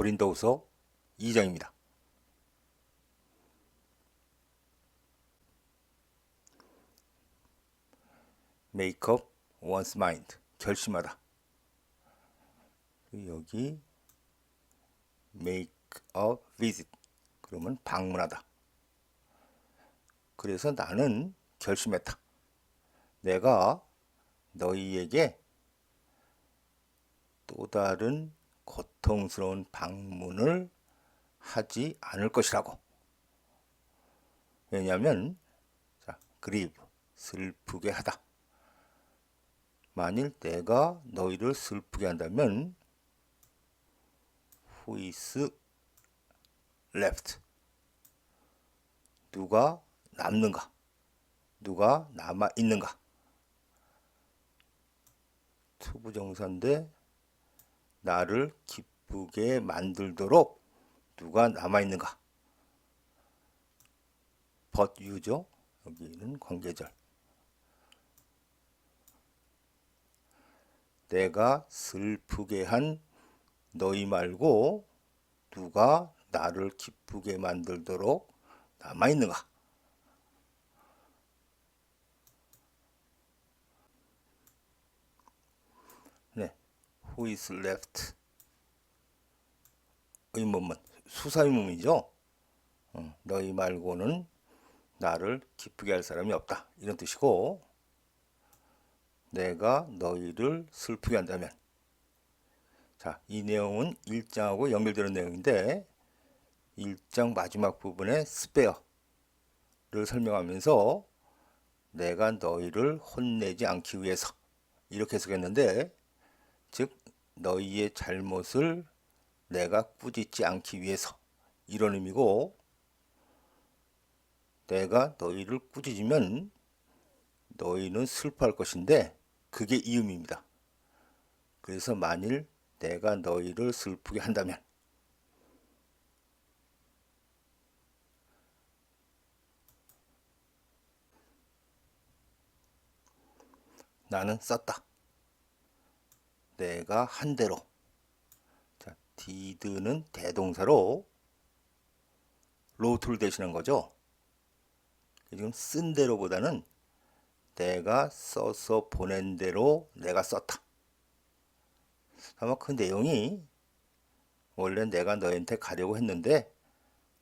고린도후서 2장입니다. make up one's mind 결심하다. 여기 make a visit 그러면 방문하다. 그래서 나는 결심했다. 내가 너희에게 또 다른 고통스러운 방문을 하지 않을 것이라고. 왜냐하면 자, 그리브 슬프게 하다. 만일 내가 너희를 슬프게 한다면 who is left 누가 남는가? 누가 남아 있는가? 투부정사인데 나를 기쁘게 만들도록 누가 남아 있는가? but you죠. 여기는 관계절. 내가 슬프게 한 너희 말고 누가 나를 기쁘게 만들도록 남아 있는가? 네, who is left? 의문문, 수사의문이죠. 어, 너희 말고는 나를 기쁘게 할 사람이 없다. 이런 뜻이고, 내가 너희를 슬프게 한다면, 자, 이 내용은 1장하고 연결되는 내용인데, 1장 마지막 부분에 스페어를 설명하면서 내가 너희를 혼내지 않기 위해서 이렇게 해석했는데, 즉 너희의 잘못을 내가 꾸짖지 않기 위해서 이런 의미고 내가 너희를 꾸짖으면 너희는 슬퍼할 것인데 그게 이 의미입니다. 그래서 만일 내가 너희를 슬프게 한다면 나는 썼다. 내가 한 대로. 자, did는 대동사로 로트를 대신한 거죠. 지금 쓴 대로보다는 내가 써서 보낸 대로 내가 썼다. 아마 그 내용이 원래 내가 너한테 가려고 했는데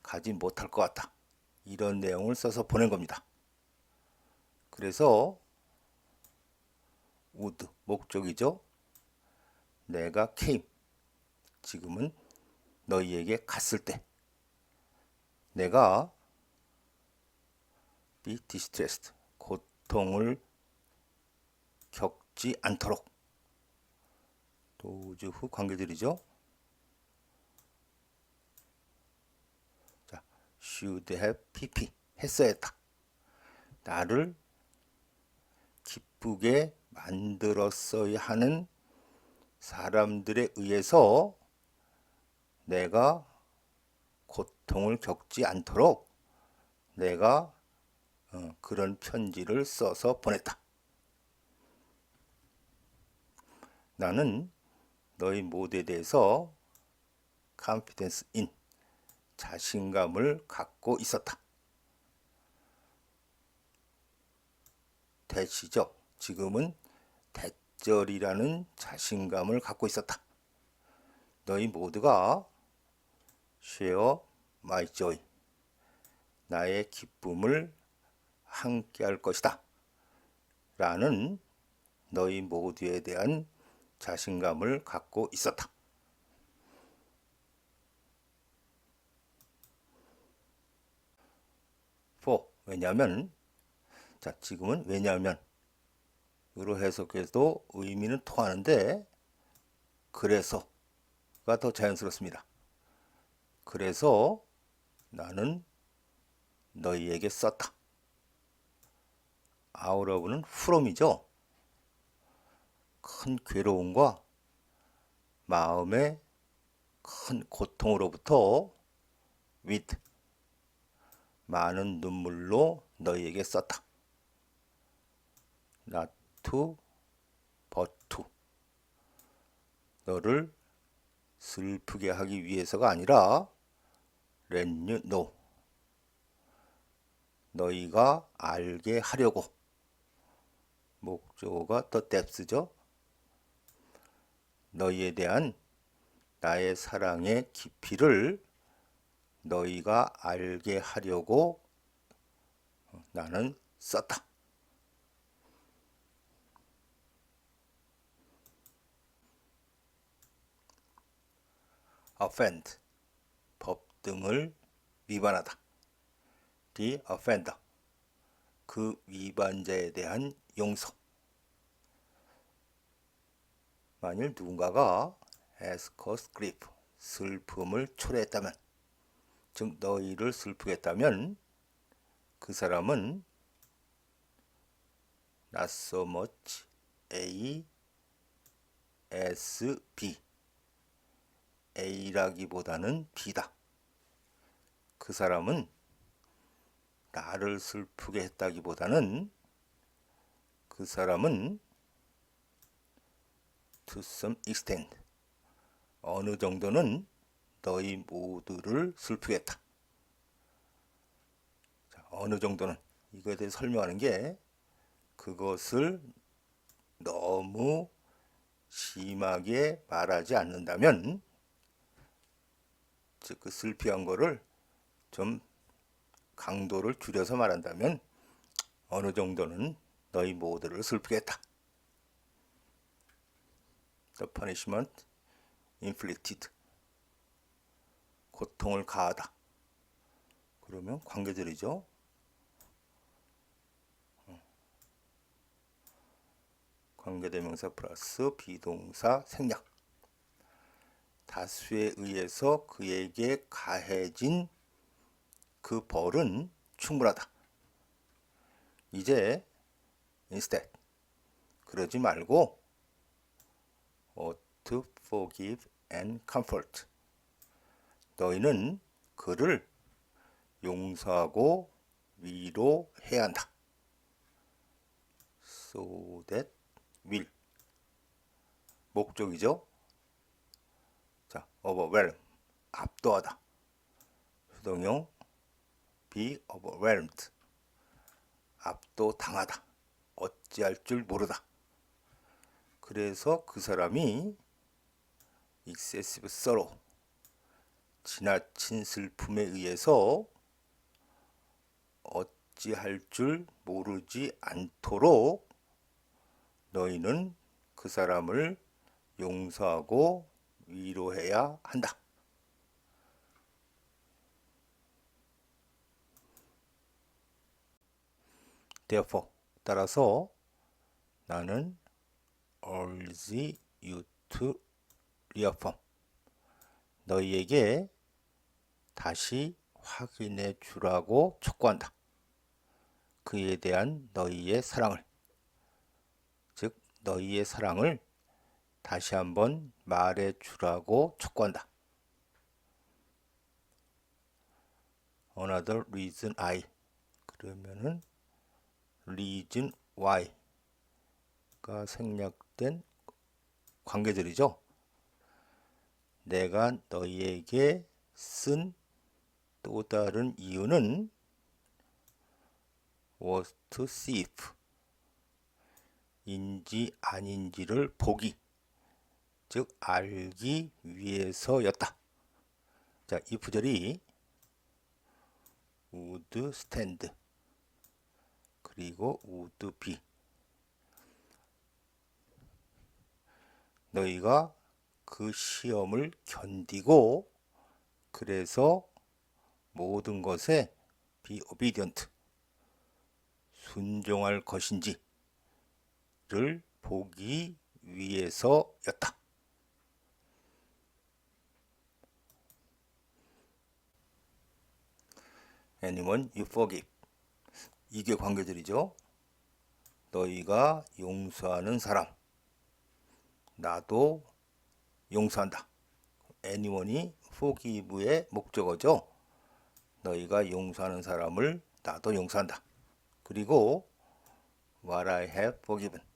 가지 못할 것 같다. 이런 내용을 써서 보낸 겁니다. 그래서 would 목적이죠. 내가 came 지금은 너희에게 갔을 때 내가 be distressed 고통을 겪지 않도록 도즈 후 관계들이죠. 자, should have pp 했어야 했다. 나를 기쁘게 만들었어야 하는 사람들에 의해서 내가 고통을 겪지 않도록 내가 어, 그런 편지를 써서 보냈다. 나는 너희 모두에 대해서 confidence in 자신감을 갖고 있었다. 대시죠. 지금은 대 절이라는 자신감을 갖고 있었다. 너희 모두가 share my joy 나의 기쁨을 함께 할 것이다. 라는 너희 모두에 대한 자신감을 갖고 있었다. for 왜냐하면 자 지금은 왜냐하면 으로 해석해도 의미는 통하는데 그래서가 더 자연스럽습니다. 그래서 나는 너희에게 썼다. 아우러브는 from이죠. 큰 괴로움과 마음의 큰 고통으로부터 with 많은 눈물로 너희에게 썼다. But to 너를 슬프게 하기 위해서가 아니라 you know 너희가 알게 하려고 목적어가 the depth죠. 너희에 대한 나의 사랑의 깊이를 너희가 알게 하려고 나는 썼다. Offend 법 등을 위반하다. the offender 그 위반자에 대한 용서. 만일 누군가가 has caused grief 슬픔을 초래했다면 즉 너희를 슬프게 했다면 그 사람은 not so much A S B A라기보다는 B다. 그 사람은 나를 슬프게 했다기보다는 그 사람은 to some extent 어느 정도는 너희 모두를 슬프게 했다. 자, 어느 정도는 이거에 대해 설명하는 게 그것을 너무 심하게 말하지 않는다면 즉 그 슬피한 거를 좀 강도를 줄여서 말한다면 어느 정도는 너희 모두를 슬프게 했다. The punishment inflicted 고통을 가하다. 그러면 관계절이죠. 관계대명사 플러스 비동사 생략. 다수에 의해서 그에게 가해진 그 벌은 충분하다. 이제 instead 그러지 말고 ought to forgive and comfort 너희는 그를 용서하고 위로해야 한다. so that will 목적이죠. 자, overwhelm 압도하다. 수동용 be overwhelmed 압도당하다. 어찌할 줄 모르다. 그래서 그 사람이 excessive sorrow 지나친 슬픔에 의해서 어찌할 줄 모르지 않도록 너희는 그 사람을 용서하고 위로해야 한다. Therefore, 따라서 나는 urge you 너희에게 다시 확인해 주라고 촉구한다. 그에 대한 너희의 사랑을 즉 너희의 사랑을 다시 한번 말해 주라고 촉구한다. Another reason I 그러면은 reason why가 생략된 관계들이죠. 내가 너희에게 쓴 또 다른 이유는 was to see if 인지 아닌지를 보기 즉 알기 위해서였다. 자, 이 부절이 would stand 그리고 would be 너희가 그 시험을 견디고 그래서 모든 것에 be obedient 순종할 것인지를 보기 위해서였다. Anyone you forgive 이게 관계들이죠. 너희가 용서하는 사람 나도 용서한다. anyone이 forgive의 목적어죠. 너희가 용서하는 사람을 나도 용서한다. 그리고 what I have forgiven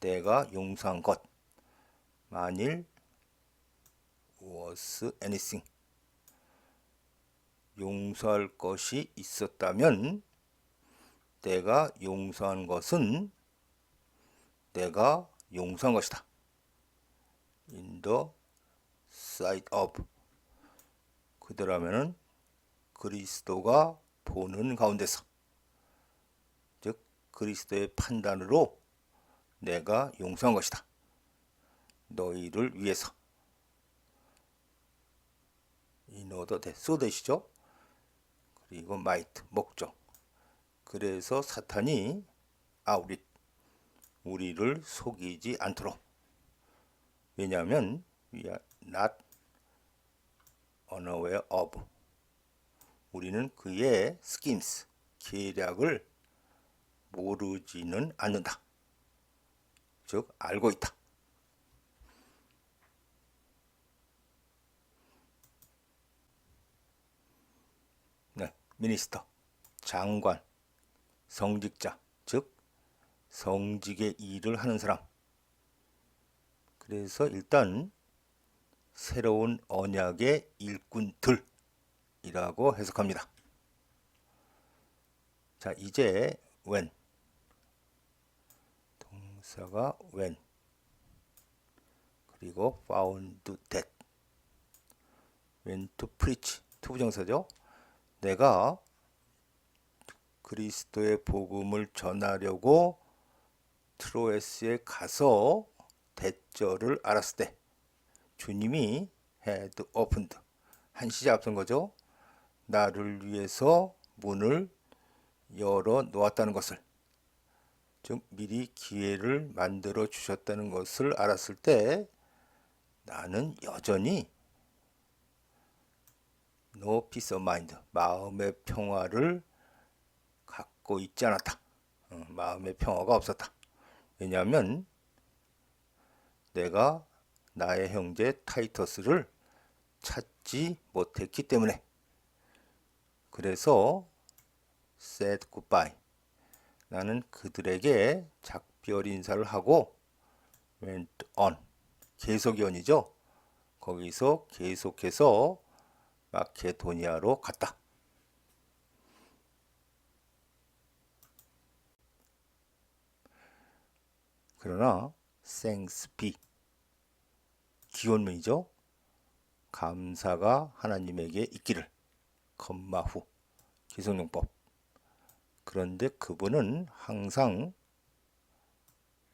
내가 용서한 것 만일 was anything. 용서할 것이 있었다면 내가 용서한 것은 내가 용서한 것이다. In the sight of 그대라면은 그리스도가 보는 가운데서 즉 그리스도의 판단으로 내가 용서한 것이다. 너희를 위해서 that so that이죠. 그리고 might 목적. 그래서 사탄이 아 우리 우리를 속이지 않도록 왜냐하면 we are not unaware of 우리는 그의 schemes 계략을 모르지는 않는다. 즉 알고 있다. 네, 미니스터, 장관, 성직자, 즉 성직의 일을 하는 사람. 그래서 일단 새로운 언약의 일꾼들이라고 해석합니다. 자, 이제 when 동사가 when 그리고 found that when to preach 투부정사죠. 내가 그리스도의 복음을 전하려고 트로에스에 가서 대절을 알았을 때 주님이 had opened 한 시제 앞선 거죠. 나를 위해서 문을 열어 놓았다는 것을 즉 미리 기회를 만들어 주셨다는 것을 알았을 때 나는 여전히 no peace of mind. 마음의 평화를 갖고 있지 않았다. 어, 마음의 평화가 없었다. 왜냐하면 내가 나의 형제 타이터스를 찾지 못했기 때문에. 그래서 said goodbye. 나는 그들에게 작별 인사를 하고 went on. 계속연이죠. 거기서 계속해서 마케도니아로 갔다. 그러나 be 기원문이죠. 감사가 하나님에게 있기를. 컴마 후 기성용법. 그런데 그분은 항상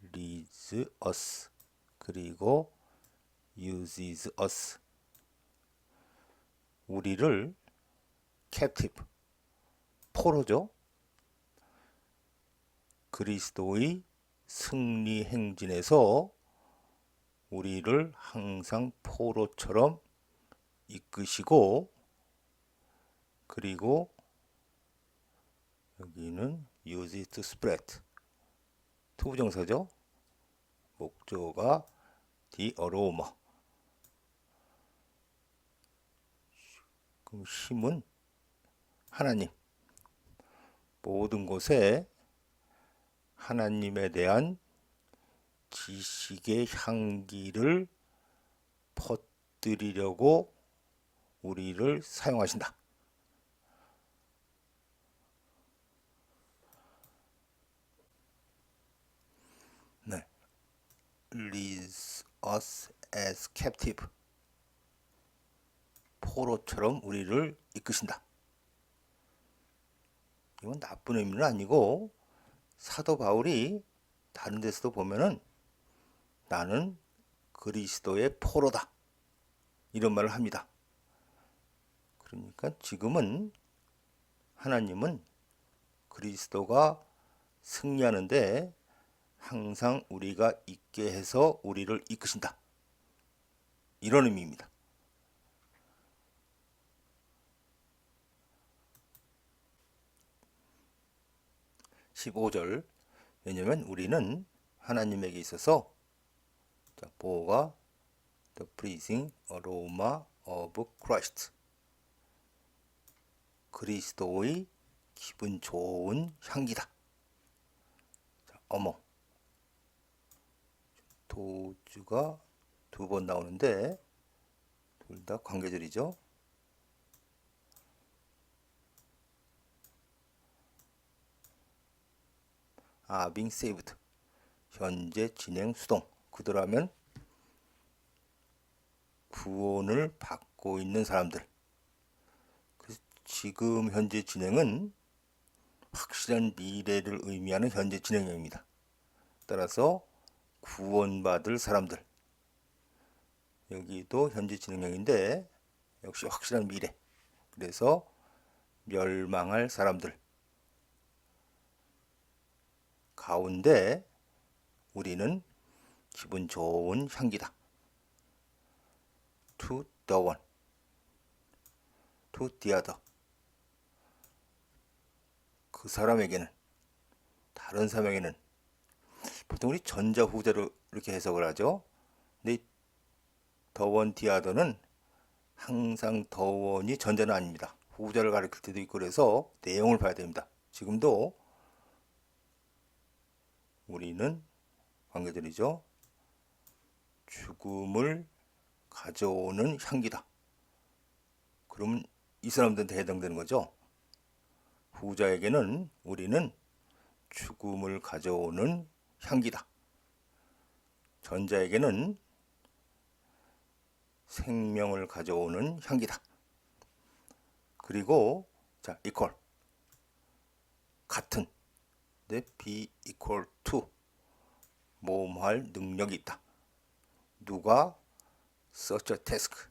leads 그리고 uses us 우리를 captive 포로죠. 그리스도의 승리 행진에서 우리를 항상 포로처럼 이끄시고 그리고 여기는 use it to spread 투부정사죠. 목조가 the aroma 그럼 힘은 하나님 모든 곳에 하나님에 대한 지식의 향기를 퍼뜨리려고 우리를 사용하신다. 네. leads us as captive. 포로처럼 우리를 이끄신다. 이건 나쁜 의미는 아니고 사도 바울이 다른 데서도 보면은 나는 그리스도의 포로다. 이런 말을 합니다. 그러니까 지금은 하나님은 그리스도가 승리하는데 항상 우리가 있게 해서 우리를 이끄신다. 이런 의미입니다. 십오 절 왜냐면 우리는 하나님에게 있어서 자, 보호가 the pleasing aroma of Christ 그리스도의 기분 좋은 향기다. 자, 어머 도주가 두 번 나오는데 둘 다 관계절이죠. 아, being saved. 현재 진행 수동. 그들하면 구원을 받고 있는 사람들. 그래서 지금 현재 진행은 확실한 미래를 의미하는 현재 진행형입니다. 따라서 구원받을 사람들. 여기도 현재 진행형인데 역시 확실한 미래. 그래서 멸망할 사람들. 가운데 우리는 기분 좋은 향기다. To the one. To the other. 그 사람에게는 다른 사람에게는 보통 우리 전자 후자로 이렇게 해석을 하죠. 근데 더원 디아더는 항상 더원이 전자는 아닙니다. 후자를 가리킬 때도 있고 그래서 내용을 봐야 됩니다. 지금도 우리는 관계절이죠. 죽음을 가져오는 향기다. 그러면 이 사람들한테 해당되는 거죠. 후자에게는 우리는 죽음을 가져오는 향기다. 전자에게는 생명을 가져오는 향기다. 그리고 자, equal 같은 네, be equal to 모험할 능력이 있다. 누가 such a task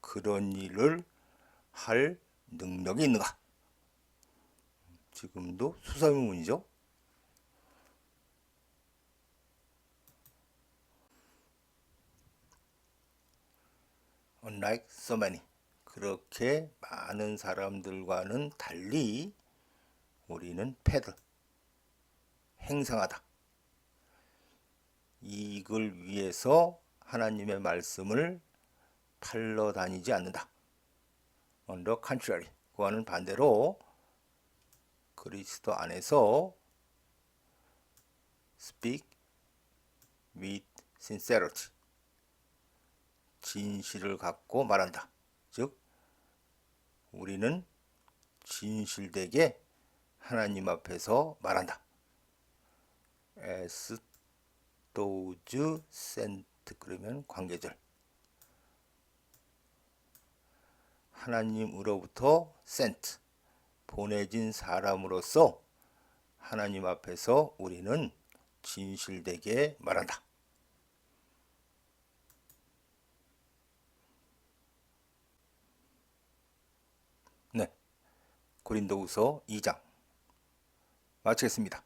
그런 일을 할 능력이 있는가? 지금도 수사문이죠. unlike so many 그렇게 많은 사람들과는 달리 우리는 패드 행상하다. 이익을 위해서 하나님의 말씀을 팔러 다니지 않는다. On the contrary, 그와는 반대로 그리스도 안에서 speak with sincerity, 진실을 갖고 말한다. 즉, 우리는 진실되게 하나님 앞에서 말한다. Those sent 그러면 관계절 하나님으로부터 sent 보내진 사람으로서 하나님 앞에서 우리는 진실되게 말한다. 네. 고린도후서 2장 마치겠습니다.